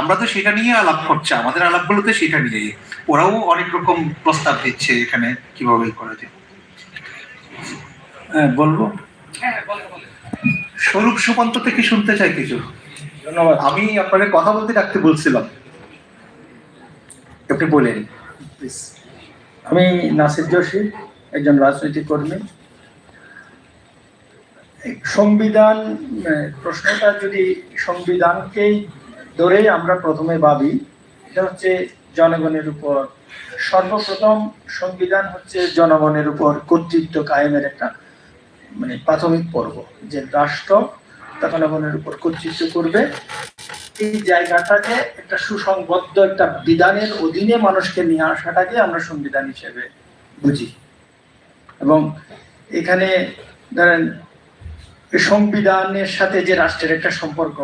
আমরা তো সেটা নিয়ে আলাপ করছি আমাদের আলাপগুলোতে সেটা নিয়ে ওরাও অনেক রকম প্রস্তাব দিচ্ছে এখানে কীভাবে করা যায়। হ্যাঁ বলব? স্বরূপ সুমন্ত থেকে শুনতে চাই কিছু। ধন্যবাদ। আমি আপনাকে কথা বলতে ডাকতে বলছিলাম। আপনি বলেন আমি নাসির জোশী একজন রাজনৈতিক কর্মী। সংবিধান প্রশ্নটা যদি সংবিধানকেই ধরেই আমরা প্রথমে ভাবি, এটা হচ্ছে জনগণের উপর। সর্বপ্রথম সংবিধান হচ্ছে জনগণের উপর কর্তৃত্ব কায়েমের একটা মানে প্রাথমিক পর্ব, যে রাষ্ট্র জনগণের উপর কর্তৃত্ব করবে। এই জায়গাটাকে একটা সুসংবদ্ধ একটা বিধানের অধীনে মানুষকে নিয়ে আসাটাকে আমরা সংবিধান হিসেবে বুঝি। এবং এখানে ধরেন, সংবিধানের সাথে যে রাষ্ট্রের একটা সম্পর্ক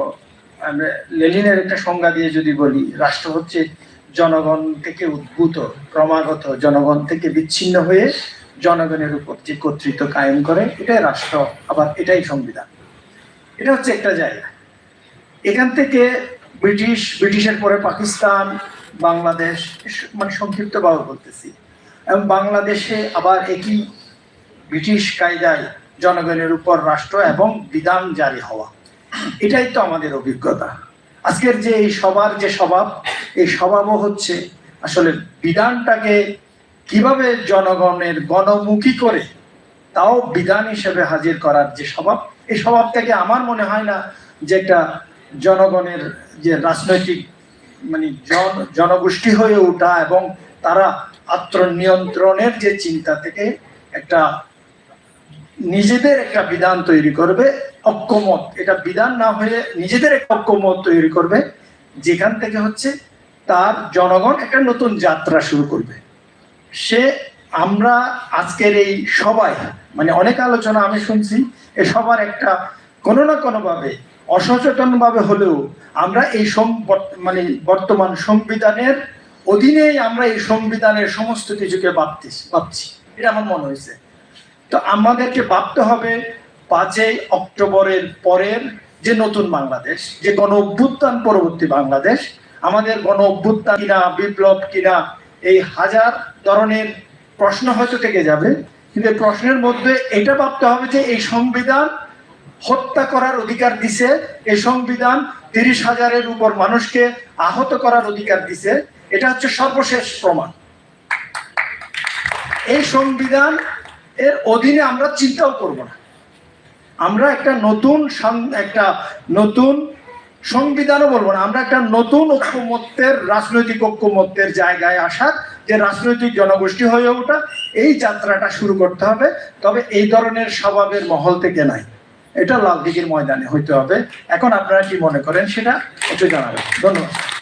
আমরা লেনিনের একটা সংজ্ঞা দিয়ে যদি বলি, রাষ্ট্র হচ্ছে জনগণ থেকে উদ্ভূত, ক্রমাগত জনগণ থেকে বিচ্ছিন্ন হয়ে জনগণের উপর যে কর্তৃত্ব কায়েম করে, এটাই রাষ্ট্র, আবার এটাই সংবিধান। এটা হচ্ছে একটা জায়গা। এখান থেকে ব্রিটিশ, ব্রিটিশের পরে পাকিস্তান, বাংলাদেশ মানে সংক্ষিপ্তভাবে বলতেছি। এবং বাংলাদেশে আবার একই ব্রিটিশ কায়দায় জনগণের উপর রাষ্ট্র এবং বিধান জারি হওয়া। এটাই তো আমাদের অভিজ্ঞতা। আজকের যে এই সবার যে স্বভাব, এই স্বভাবও হচ্ছে আসলে বিধানটাকে কীভাবে জনগণের গণমুখী করে, তাও বিধান হিসেবে হাজির করার যে স্বভাব, এই স্বভাব থেকে আমার মনে হয় না যে একটা জনগণের যে রাজনৈতিক মানে জন, জনগোষ্ঠী হয়ে ওঠা এবং তারা আত্মনিয়ন্ত্রণের যে চিন্তা থেকে একটা নিজেদের একটা বিধান তৈরি করবে ঐক্যমত এটা বিধান না হয়ে নিজেদের একটা ঐক্যমত তৈরি করবে, যেখান থেকে হচ্ছে তার জনগণ একটা নতুন যাত্রা শুরু করবে। সে আমরা আজকের এই সবাই মানে অনেক আলোচনা আমি শুনছি, এ সবার একটা কোনো না কোনো ভাবে অসচেতন ভাবে হলেও আমরা এই মানে বর্তমান সংবিধানের অধীনেই আমরা এই সংবিধানের সমস্ত কিছুকে ভাবতে ভাবছি। এটা আমার মনে হয়েছে। তো আমাদেরকে ভাবতে হবে পাঁচই অক্টোবরের পরের যে নতুন বাংলাদেশ, যে গণ অভ্যুত্থান পরবর্তী বাংলাদেশ, আমাদের গণ অভ্যুত্থান কিনা, বিপ্লব কিনা, এই হাজার ধরনের প্রশ্ন হয়তো থেকে যাবে। কিন্তু প্রশ্নের মধ্যে এটা ভাবতে হবে যে এই সংবিধান হত্যা করার অধিকার দিছে, এই সংবিধান তিরিশ হাজারের উপর মানুষকে আহত করার অধিকার দিছে, এটা হচ্ছে সর্বশেষ প্রমাণ। এই সংবিধান এর অধীনে আমরা চিন্তাও করব না। আমরা একটা নতুন একটা নতুন সংবিধানও বলব না। আমরা একটা নতুন ঐক্যমত্যের, রাজনৈতিক ঐক্যমত্যের জায়গায় আসার যে রাজনৈতিক জনগোষ্ঠী হয়ে ওঠা, এই যাত্রাটা শুরু করতে হবে। তবে এই ধরনের স্বভাবের মহল থেকে নাই। এটা লাল দিঘির ময়দানে হইতে হবে। এখন আপনারা কি মনে করেন সেটা একটু জানাবেন। ধন্যবাদ।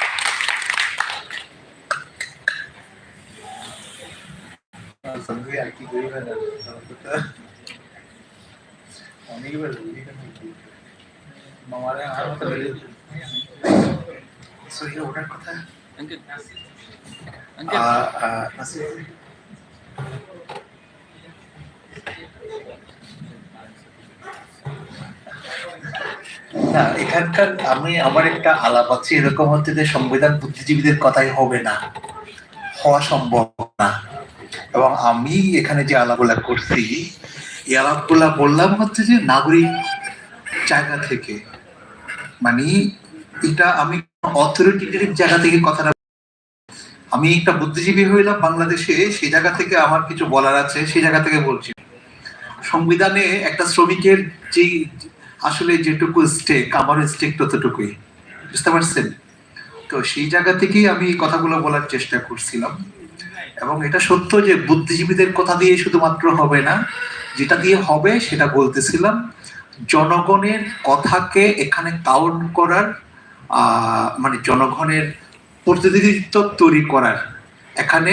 না এখানকার আমি আমার একটা আলাপ আছে এরকম হচ্ছে যে সংবিধান বুদ্ধিজীবীদের কথাই হবে না হওয়া সম্ভব না। এবং আমি এখানে যে আলাপগুলা করছি, এই আলাপগুলা বললাম হচ্ছে যে নাগরিক জায়গা থেকে। মানে এটা আমি অথরিটেটিভ জায়গা থেকে কথাটা আমি একটা বুদ্ধিজীবী হইলাম বাংলাদেশে, সেই জায়গা থেকে আমার কিছু বলার আছে, সেই জায়গা থেকে বলছি। সংবিধানে একটা শ্রমিকের যে আসলে যেটুকু স্টেক আমার স্টেক ততটুকুই। বুঝতে পারছেন? তো সেই জায়গা থেকেই আমি কথাগুলো বলার চেষ্টা করছিলাম। এবং এটা সত্য যে বুদ্ধিজীবীদের কথা দিয়ে শুধুমাত্র হবে না, যেটা দিয়ে হবে সেটা বলতেছিলাম, জনগণের কথাকে এখানে কাউন্ট করার মানে জনগণের প্রতিনিধিত্ব তৈরি করার এখানে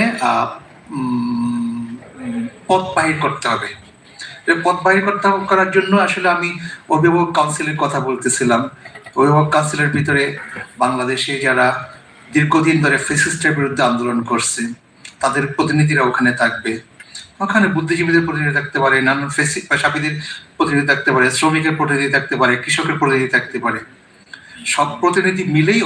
পথ বাহির করতে হবে। পথ বাহির করতে করার জন্য আসলে আমি অভিভাবক কাউন্সিলের কথা বলতেছিলাম। অভিভাবক কাউন্সিলের ভিতরে বাংলাদেশে যারা দীর্ঘদিন ধরে ফেসিস্টের বিরুদ্ধে আন্দোলন করছে তাদের প্রতিনিধিরা ওখানে থাকবে। ওখানে বুদ্ধিজীবীদের প্রতিনিধি থাকতে পারে, নানান পেশাবিদের প্রতিনিধি থাকতে পারে, শ্রমিকের প্রতিনিধি থাকতে পারে, কৃষকের প্রতিনিধি থাকতে পারে। সব প্রতিনিধি মিলেই